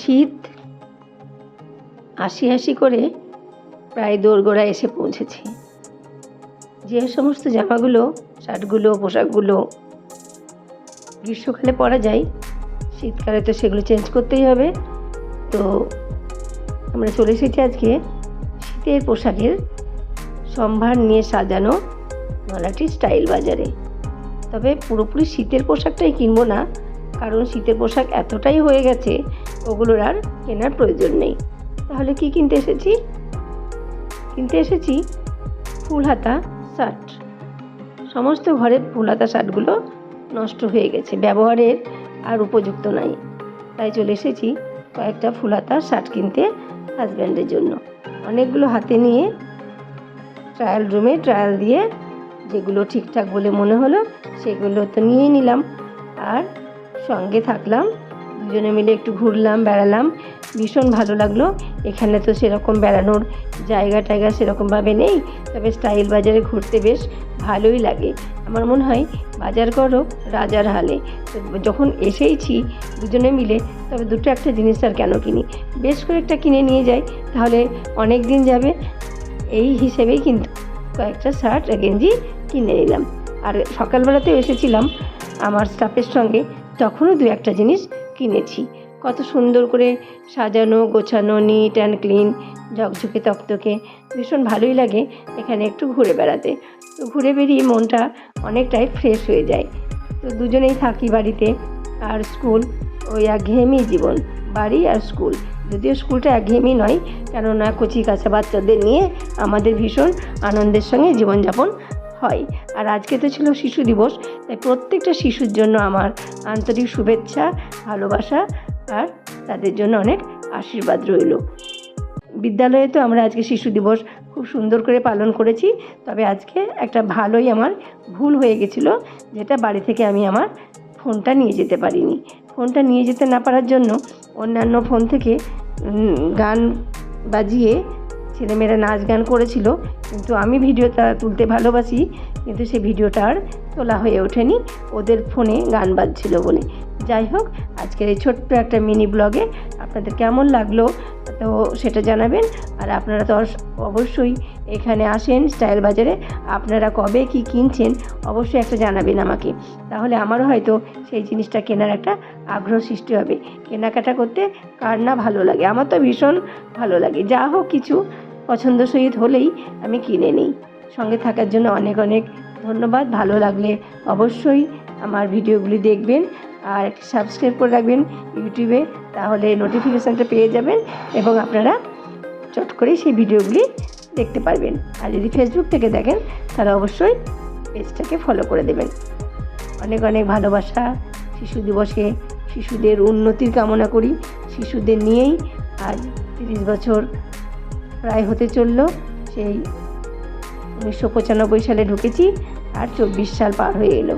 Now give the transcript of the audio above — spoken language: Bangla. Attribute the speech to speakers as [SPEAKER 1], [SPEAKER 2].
[SPEAKER 1] শীত হাসি হাসি করে প্রায় দোরগোড়ায় এসে পৌঁছেছে। যে সমস্ত জামাগুলো, শার্টগুলো, পোশাকগুলো গ্রীষ্মকালে পরা যায়, শীতকালে তো সেগুলো চেঞ্জ করতেই হবে। তো আমরা চলে এসেছি আজকে শীতের পোশাকের সম্ভার নিয়ে সাজানো নলাটি স্টাইল বাজারে। তবে পুরোপুরি শীতের পোশাকটাই কিনবো না, কারণ শীতের পোশাক এতটাই হয়ে গেছে ওগুলোর আর কেনার প্রয়োজন নেই। তাহলে কি কিনতে এসেছি? কিনতে এসেছি ফুল হাতা শার্ট। সমস্ত ঘরের ফুল হাতা শার্টগুলো নষ্ট হয়ে গেছে, ব্যবহারের আর উপযুক্ত নাই। তাই চলে এসেছি কয়েকটা ফুল হাতা শার্ট কিনতে হাজব্যান্ডের জন্য। অনেকগুলো হাতে নিয়ে ট্রায়াল রুমে ট্রায়াল দিয়ে যেগুলো ঠিকঠাক বলে মনে হলো সেগুলো তো নিয়েই নিলাম। আর সঙ্গে থাকলাম দুজনে মিলে একটু ঘুরলাম, বেড়ালাম। ভীষণ ভালো লাগল। এখানে তো সেরকম বেড়ানোর জায়গা টায়গা সেরকমভাবে নেই, তবে স্টাইল বাজারে ঘুরতে বেশ ভালোই লাগে। আমার মনে হয় বাজার করো, রাজার হালে। যখন এসেইছি দুজনে মিলে, তবে দুটো একটা জিনিস আর কেন কিনি? বেশ কয়েকটা কিনে নিয়ে যাই, তাহলে অনেক দিন যাবে। এই হিসেবেই কিন্তু কয়েকটা শার্ট গেঞ্জি কিনে নিলাম। আর সকালবেলাতেও এসেছিলাম আমার স্টাফের সঙ্গে, তখনও দু একটা জিনিস কিনেছি। কত সুন্দর করে সাজানো, গোছানো নিট অ্যান্ড ক্লিন ঝকঝকে তকতকে। ভীষণ ভালোই লাগে এখানে একটু ঘুরে বেড়াতে। তো ঘুরে বেরিয়ে মনটা অনেকটাই ফ্রেশ হয়ে যায়। তো দুজনেই থাকি বাড়িতে আর স্কুল ওই একঘেয়েমি জীবন, বাড়ি আর স্কুল যদিও স্কুলটা একঘেয়েমি নয়, কেননা কচি কাঁচা বাচ্চাদের নিয়ে আমাদের ভীষণ আনন্দের সঙ্গে জীবনযাপন হয়। আর আজকে তো ছিল শিশু দিবস, তাই প্রত্যেকটা শিশুর জন্য আমার আন্তরিক শুভেচ্ছা, ভালোবাসা আর তাদের জন্য অনেক আশীর্বাদ রইল। বিদ্যালয়ে তো আমরা আজকে শিশু দিবস খুব সুন্দর করে পালন করেছি, তবে আজকে একটা ভালোই আমার ভুল হয়ে গেছিল, যেটা বাড়ি থেকে আমি আমার ফোনটা নিয়ে যেতে পারিনি। ফোনটা নিয়ে যেতে না পারার জন্য অন্যান্য ফোন থেকে গান বাজিয়ে ছেলেমেয়েরা নাচ গান করেছিল, কিন্তু আমি ভিডিওটা তুলতে ভালোবাসি, কিন্তু সেই ভিডিওটা আর তোলা হয়ে ওঠেনি, ওদের ফোনে গান বাজছিল বলে। যাই হোক, আজকের এই ছোট্ট একটা মিনি ব্লগে আপনাদের কেমন লাগল তো সেটা জানাবেন, আর আপনারা তো অবশ্যই এখানে আসেন স্টাইল বাজারে, আপনারা কবে কি কিনছেন অবশ্যই একটা জানাবেন আমাকে। তাহলে আমারও হয়তো সেই জিনিসটা কেনার একটা আগ্রহ সৃষ্টি হবে। কেনাকাটা করতে কার না ভালো লাগে? আমার তো ভীষণ ভালো লাগে। যা হোক কিছু পছন্দসই হলেই আমি কিনে নিই। সঙ্গে থাকার জন্য অনেক অনেক ধন্যবাদ। ভালো লাগলে অবশ্যই আমার ভিডিওগুলি দেখবেন আর সাবস্ক্রাইব করে রাখবেন ইউটিউবে, তাহলে নোটিফিকেশানটা পেয়ে যাবেন এবং আপনারা চট করেই সেই ভিডিওগুলি দেখতে পারবেন। আর যদি ফেসবুক থেকে দেখেন, তাহলে অবশ্যই পেজটাকে ফলো করে দেবেন। অনেক অনেক ভালোবাসা শিশু দিবসে শিশুদের উন্নতির কামনা করি। শিশুদের নিয়েই আজ তিরিশ বছর প্রায় হতে চলল। সেই উনিশশো পঁচানব্বই সালে ঢুকেছি আর চব্বিশ সাল পার হয়ে এলো।